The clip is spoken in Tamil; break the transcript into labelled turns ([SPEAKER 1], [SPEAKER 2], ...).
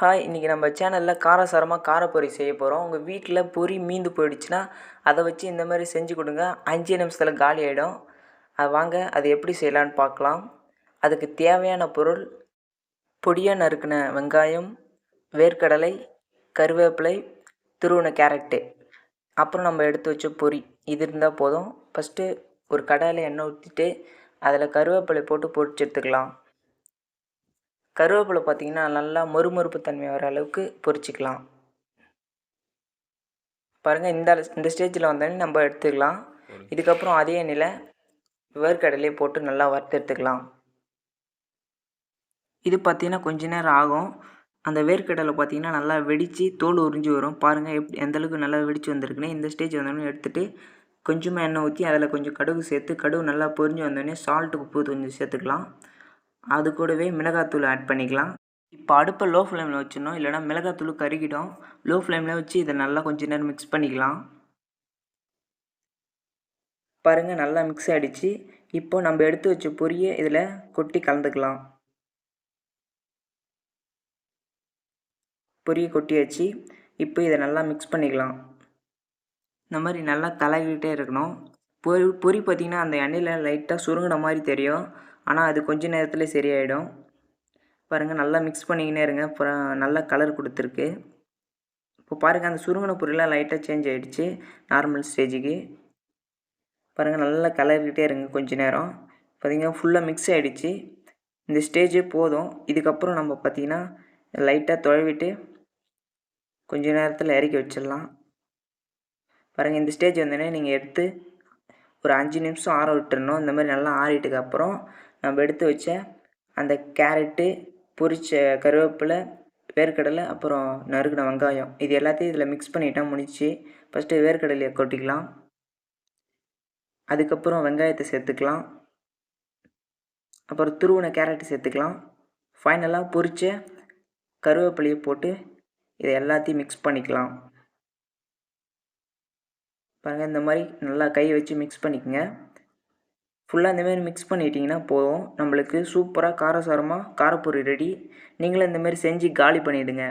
[SPEAKER 1] ஹாய் இன்றைக்கி நம்ம சேனலில் காரசாரமாக காரப்பொரி செய்ய போகிறோம் உங்கள் வீட்டில் பொரி மீந்து போயிடுச்சுன்னா அதை வச்சு இந்த மாதிரி செஞ்சு கொடுங்க. அஞ்சு நிமிஷத்தில் காலி ஆகிடும் அது வாங்க அது எப்படி செய்யலான்னு பார்க்கலாம். அதுக்கு தேவையான பொருள் பொடியாக நறுக்கின வெங்காயம் வேர்க்கடலை கருவேப்பிலை துருவின கேரட்டு. அப்புறம் நம்ம எடுத்து வச்ச பொரி இது இருந்தால் போதும். ஃபஸ்ட்டு ஒரு கடாயில் எண்ணெய் ஊற்றிட்டு அதில் கருவேப்பிலை போட்டு பொரிச்சு எடுத்துக்கலாம். கருவேப்பிலை பார்த்திங்கன்னா நல்லா மொறுமொறுப்பு தன்மை வர அளவுக்கு பொரிச்சிக்கலாம். பாருங்கள் இந்த இந்த ஸ்டேஜில் வந்தோடனே நம்ம எடுத்துக்கலாம். இதுக்கப்புறம் அதே எண்ணெயில் வேர்க்கடலையே போட்டு நல்லா வறுத்து எடுத்துக்கலாம். இது பார்த்திங்கன்னா கொஞ்ச நேரம் ஆகும். அந்த வேர்க்கடலை பார்த்திங்கன்னா நல்லா வெடித்து தோல் உறிஞ்சி வரும். பாருங்கள் எப்படி எந்தளவுக்கு நல்லா வெடித்து வந்திருக்குன்னு. இந்த ஸ்டேஜ் வந்தோடனே எடுத்துகிட்டு கொஞ்சமாக எண்ணெய் ஊற்றி அதில் கொஞ்சம் கடுகு சேர்த்து கடுகு நல்லா பொரிஞ்சு வந்தோடனே சால்ட்டு உப்பு கொஞ்சம் சேர்த்துக்கலாம். அது கூடவே மிளகாத்தூள் ஆட் பண்ணிக்கலாம். இப்போ அடுப்பை லோ ஃப்ளேமில் வச்சிடணும். இல்லைனா மிளகாத்தூள் கருகிடும். லோ ஃப்ளேமில் வச்சு இதை நல்லா கொஞ்ச நேரம் மிக்ஸ் பண்ணிக்கலாம். பாருங்கள் நல்லா மிக்ஸ் ஆகிடுச்சு இப்போ நம்ம எடுத்து வச்ச பொரியை இதில் கொட்டி கலந்துக்கலாம். பொரிய கொட்டியாச்சு. இப்போ இதை நல்லா மிக்ஸ் பண்ணிக்கலாம். இந்த மாதிரி நல்லா கலக்கிட்டே இருக்கணும். பொரி பொரி பார்த்திங்கன்னா அந்த எண்ணெயில் லைட்டாக சுருங்கின மாதிரி தெரியும். ஆனால் அது கொஞ்ச நேரத்தில் சரியாயிடும். பாருங்கள் நல்லா மிக்ஸ் பண்ணிக்கினே இருங்க. அப்புறம் நல்லா கலர் கொடுத்துருக்கு. இப்போ பாருங்கள் அந்த சுருங்கின பொருளாக லைட்டாக சேஞ்ச் ஆகிடுச்சு நார்மல் ஸ்டேஜுக்கு பாருங்கள் நல்லா கலர்கிட்டே இருங்க கொஞ்ச நேரம். பார்த்திங்கன்னா ஃபுல்லாக மிக்ஸ் ஆகிடுச்சு இந்த ஸ்டேஜே போதும். இதுக்கப்புறம் நம்ம பார்த்திங்கன்னா லைட்டாக தொழவிட்டு கொஞ்ச நேரத்தில் இறக்கி வச்சிடலாம். பாருங்கள் இந்த ஸ்டேஜ் வந்தோடனே நீங்கள் எடுத்து ஒரு அஞ்சு நிமிஷம் ஆற விட்டுறணும். இந்த மாதிரி நல்லா ஆறிட்டுக்கப்புறம் நம்ம எடுத்து வச்ச அந்த கேரட்டு பொரிச்ச கருவேப்பிலை வேர்க்கடலை அப்புறம் நறுக்கின வெங்காயம் இது எல்லாத்தையும் இதில் மிக்ஸ் பண்ணிட்டா முடிச்சு ஃபஸ்ட்டு வேர்க்கடலையை கொட்டிக்கலாம். அதுக்கப்புறம் வெங்காயத்தை சேர்த்துக்கலாம். அப்புறம் துருவின கேரட்டு சேர்த்துக்கலாம். ஃபைனலாக பொரிச்ச கருவேப்பிலையை போட்டு இதை எல்லாத்தையும் மிக்ஸ் பண்ணிக்கலாம். பாருங்கள் இந்த மாதிரி நல்லா கை வச்சு மிக்ஸ் பண்ணிக்கோங்க. ஃபுல்லாக இந்தமாரி மிக்ஸ் பண்ணிட்டீங்கன்னா போதும். நம்மளுக்கு சூப்பராக காரசாரமாக காரப்பொரி ரெடி நீங்களும் இந்தமாரி செஞ்சு காலி பண்ணிவிடுங்க